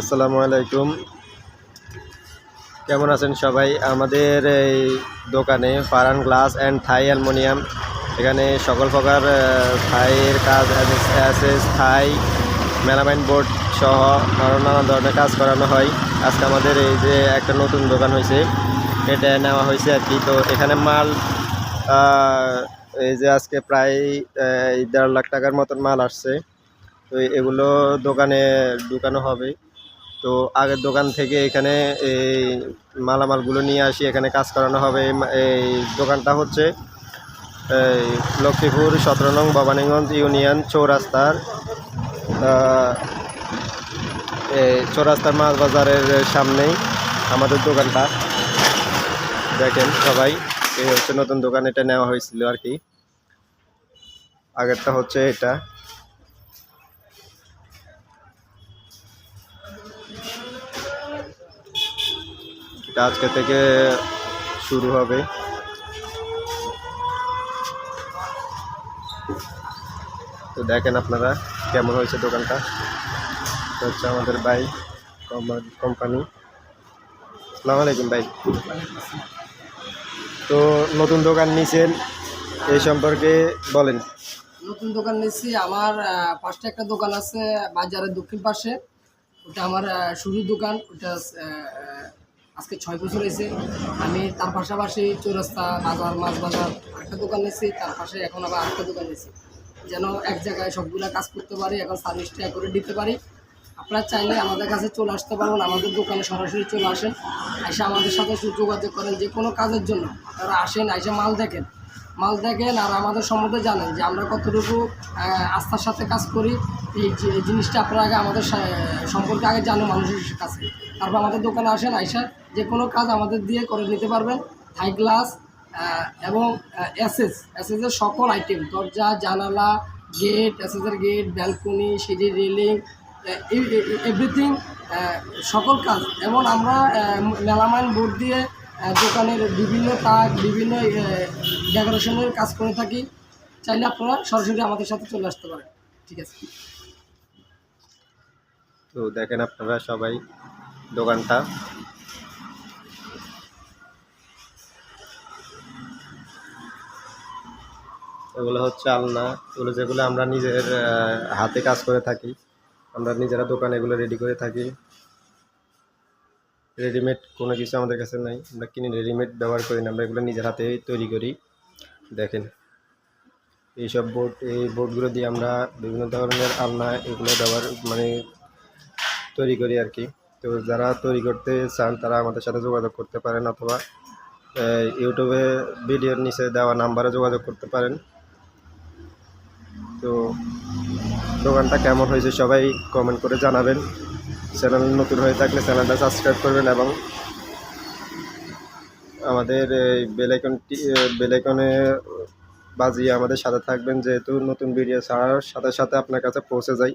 আসসালামু আলাইকুম। কেমন আছেন সবাই? আমাদের এই দোকানে Faran glass and Thai aluminium. এখানে সকল প্রকার থাইয়ের কাজ অ্যাসেস থাই, মেলামাইন বোর্ড সহ আরও নানা ধরনের কাজ করানো হয়। আজকে আমাদের এই যে একটা নতুন দোকান হয়েছে, এটা নেওয়া হয়েছে আর কি। তো এখানে মাল এই যে আজকে প্রায় দেড় লাখ টাকার মতন মাল আসছে। তো এগুলো দোকানে ঢুকানো হবে। তো আগের দোকান থেকে এখানে এই মালামালগুলো নিয়ে আসি, এখানে কাজ করানো হবে। এই দোকানটা হচ্ছে এই লক্ষ্মীপুর সতেরো নং ভবানীগঞ্জ ইউনিয়ন চৌরাস্তার এই চৌরাস্তার মাছ বাজারের সামনেই আমাদের দোকানটা। দেখেন সবাই, এই হচ্ছে নতুন দোকান, এটা নেওয়া হয়েছিল আর কি। আগেরটা হচ্ছে এটা। এটা আজকে থেকে শুরু হবে। তো দেখেন আপনারা কেমন হয়েছে দোকানটা। এটা হচ্ছে আমাদের ভাই কোম্পানি সালাম আলাইকুম ভাই। তো নতুন দোকান নিছেন, এই সম্পর্কে বলেন। নতুন দোকান নিচ্ছি আমার পাশে একটা দোকান আছে বাজারের দক্ষিণ পাশে। ওটা আমার শুরুর দোকান, ওটা আজকে ছয় বছর হয়েছে। আমি তার পাশাপাশি চৌরাস্তা, বাজার, মাছ বাজার একটা দোকান নিচ্ছি তার পাশে এখন আবার আরেকটা দোকান নিচ্ছি যেন এক জায়গায় সবগুলো কাজ করতে পারি, এখন সার্ভিসটা করে দিতে পারি। আপনারা চাইলে আমাদের কাছে চলে আসতে পারবেন, আমাদের দোকানে সরাসরি চলে আসেন। এসে আমাদের সাথে যোগাযোগ করেন যে কোনো কাজের জন্য। আপনারা আসেন, এসে মাল দেখেন। মাল দেখেন আর আমাদের সম্বন্ধে জানেন যে আমরা কতটুকু আস্থার সাথে কাজ করি। এই জিনিসটা আপনারা আগে আমাদের সম্পর্কে আগে জানো মানুষের কাছে। তারপর আমাদের দোকানে আসেন, আইসা যে কোনো কাজ আমাদের দিয়ে করে নিতে পারবেন। হাই গ্লাস এবং এসএস, এসএসের সকল আইটেম, দরজা, জানালা, গেট, এসএসের গেট, ব্যালকনি, সিঁড়ি, রেলিং এভরিথিং সকল কাজ। এবং আমরা মেলামাইন বোর্ড দিয়ে দোকানের বিভিন্ন তাক, বিভিন্ন ডেকোরেশনের কাজ করে থাকি। চাইলে আপনারা সরাসরি আমাদের সাথে চলে আসতে পারেন। ঠিক আছে। তো দেখেন আপনারা সবাই দোকানটা। এগুলো হচ্ছে আলনা। এগুলো যেগুলো আমরা নিজের হাতে কাজ করে থাকি, আমরা নিজেরা দোকানে এগুলো রেডি করে থাকি। রেডিমেড কোনো কিছু আমাদের কাছে নাই। আমরা কিনে রেডিমেড ব্যবহার করি না। আমরা এগুলো নিজের হাতেই তৈরি করি। দেখেন, এইসব বোর্ড এই বোর্ডগুলো দিয়ে আমরা বিভিন্ন ধরনের আলনা এগুলো ব্যবহার মানে তৈরি করি আর কি। তো যারা তৈরি করতে চান, তারা আমাদের সাথে যোগাযোগ করতে পারেন অথবা ইউটিউবে ভিডিওর নিচে দেওয়া নাম্বারে যোগাযোগ করতে পারেন। তো দোকানটা কেমন হয়েছে সবাই কমেন্ট করে জানাবেন। চ্যানেল নতুন হয়ে থাকলে চ্যানেলটা সাবস্ক্রাইব করবেন এবং আমাদের এই বেলাইকনটি বেলাইকনে বাজিয়ে আমাদের সাথে থাকবেন। যেহেতু নতুন ভিডিও ছাড়ার সাথে সাথে আপনার কাছে পৌঁছে যায়।